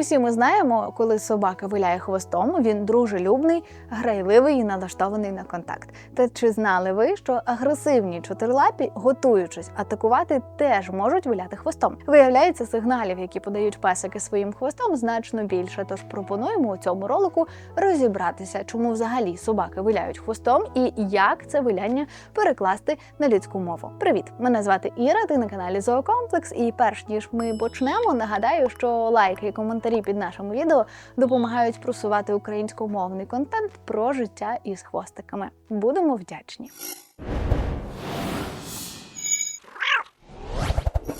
Усі ми знаємо, коли собака виляє хвостом, він дружелюбний, грайливий і налаштований на контакт. Та чи знали ви, що агресивні чотирилапі, готуючись атакувати, теж можуть виляти хвостом? Виявляється, сигналів, які подають песики своїм хвостом, значно більше. Тож пропонуємо у цьому ролику розібратися, чому взагалі собаки виляють хвостом і як це виляння перекласти на людську мову. Привіт! Мене звати Іра. Ти на каналі Зоокомплекс. І перш ніж ми почнемо, нагадаю, що лайки і коментарі під нашим відео допомагають просувати українськомовний контент про життя із хвостиками. Будемо вдячні.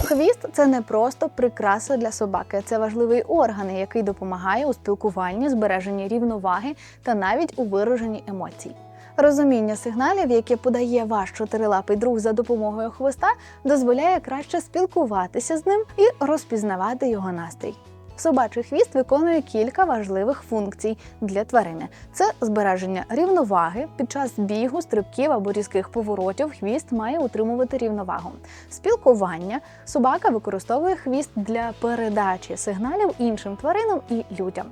Хвіст це не просто прикраса для собаки, це важливий орган, який допомагає у спілкуванні, збереженні рівноваги та навіть у вираженні емоцій. Розуміння сигналів, які подає ваш чотирилапий друг за допомогою хвоста, дозволяє краще спілкуватися з ним і розпізнавати його настрій. Собачий хвіст виконує кілька важливих функцій для тварини: це збереження рівноваги під час бігу, стрибків або різких поворотів. Хвіст має утримувати рівновагу. Спілкування собака використовує хвіст для передачі сигналів іншим тваринам і людям.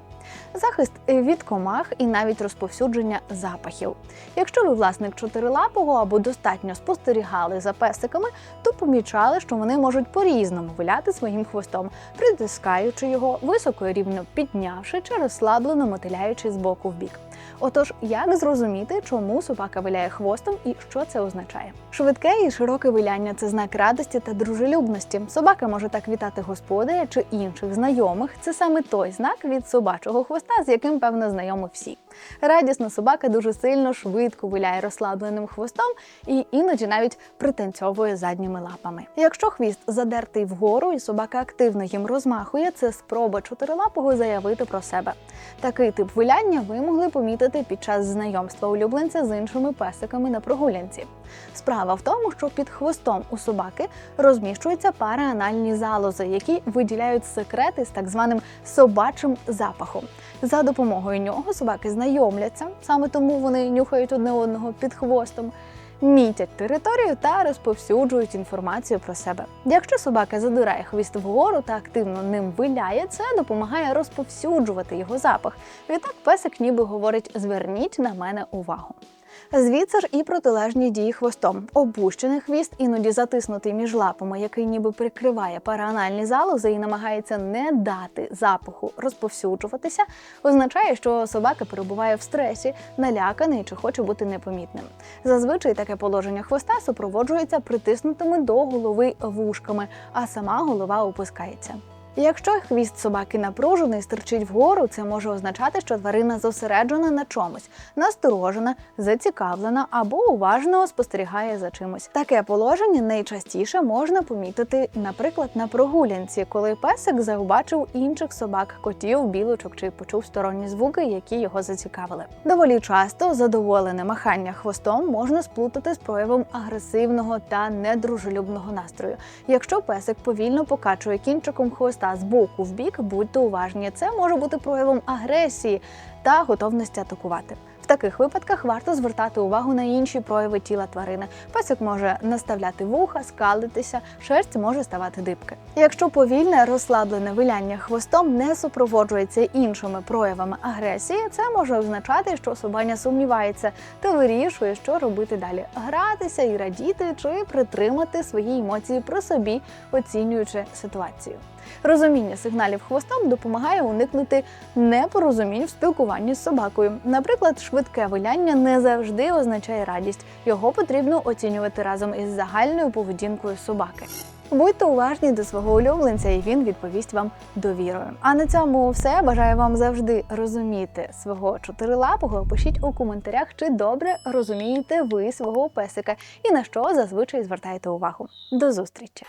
Захист від комах і навіть розповсюдження запахів. Якщо ви власник чотирилапого або достатньо спостерігали за песиками, то помічали, що вони можуть по-різному виляти своїм хвостом, притискаючи його, високо рівно піднявши чи розслаблено мотиляючи з боку в бік. Отож, як зрозуміти, чому собака виляє хвостом і що це означає? Швидке і широке виляння це знак радості та дружелюбності. Собака може так вітати господаря чи інших знайомих. Це саме той знак від собачого хвоста, з яким певно знайомі всі. Радісна собака дуже сильно швидко виляє розслабленим хвостом і іноді навіть пританцьовує задніми лапами. Якщо хвіст задертий вгору і собака активно їм розмахує, це спроба чотирилапого заявити про себе. Такий тип виляння ви могли помітити під час знайомства улюбленця з іншими песиками на прогулянці. Справа в тому, що під хвостом у собаки розміщуються параанальні залози, які виділяють секрети з так званим собачим запахом. За допомогою нього собаки знайомляться, саме тому вони нюхають одне одного під хвостом. Мітять територію та розповсюджують інформацію про себе. Якщо собака задирає хвіст вгору та активно ним виляє, це допомагає розповсюджувати його запах. Відтак песик ніби говорить: зверніть на мене увагу. Звідси ж і протилежні дії хвостом. Опущений хвіст, іноді затиснутий між лапами, який ніби прикриває параанальні залози і намагається не дати запаху розповсюджуватися, означає, що собака перебуває в стресі, наляканий чи хоче бути непомітним. Зазвичай таке положення хвоста супроводжується притиснутими до голови вушками, а сама голова опускається. Якщо хвіст собаки напружений, стирчить вгору, це може означати, що тварина зосереджена на чомусь, насторожена, зацікавлена або уважно спостерігає за чимось. Таке положення найчастіше можна помітити, наприклад, на прогулянці, коли песик завбачив інших собак, котів, білочок чи почув сторонні звуки, які його зацікавили. Доволі часто задоволене махання хвостом можна сплутати з проявом агресивного та недружелюбного настрою. Якщо песик повільно покачує кінчиком хвоста з боку в бік, будьте уважні, це може бути проявом агресії та готовності атакувати. В таких випадках варто звертати увагу на інші прояви тіла тварини. Песик може наставляти вуха, скалитися, шерсть може ставати дибки. Якщо повільне розслаблене виляння хвостом не супроводжується іншими проявами агресії, це може означати, що собаня сумнівається та вирішує, що робити далі: гратися і радіти, чи притримати свої емоції при собі, оцінюючи ситуацію. Розуміння сигналів хвостом допомагає уникнути непорозумінь в спілкуванні з собакою. Наприклад, швидке виляння не завжди означає радість. Його потрібно оцінювати разом із загальною поведінкою собаки. Будьте уважні до свого улюбленця, і він відповість вам довірою. А на цьому все. Бажаю вам завжди розуміти свого чотирилапого. Пишіть у коментарях, чи добре розумієте ви свого песика і на що зазвичай звертаєте увагу. До зустрічі!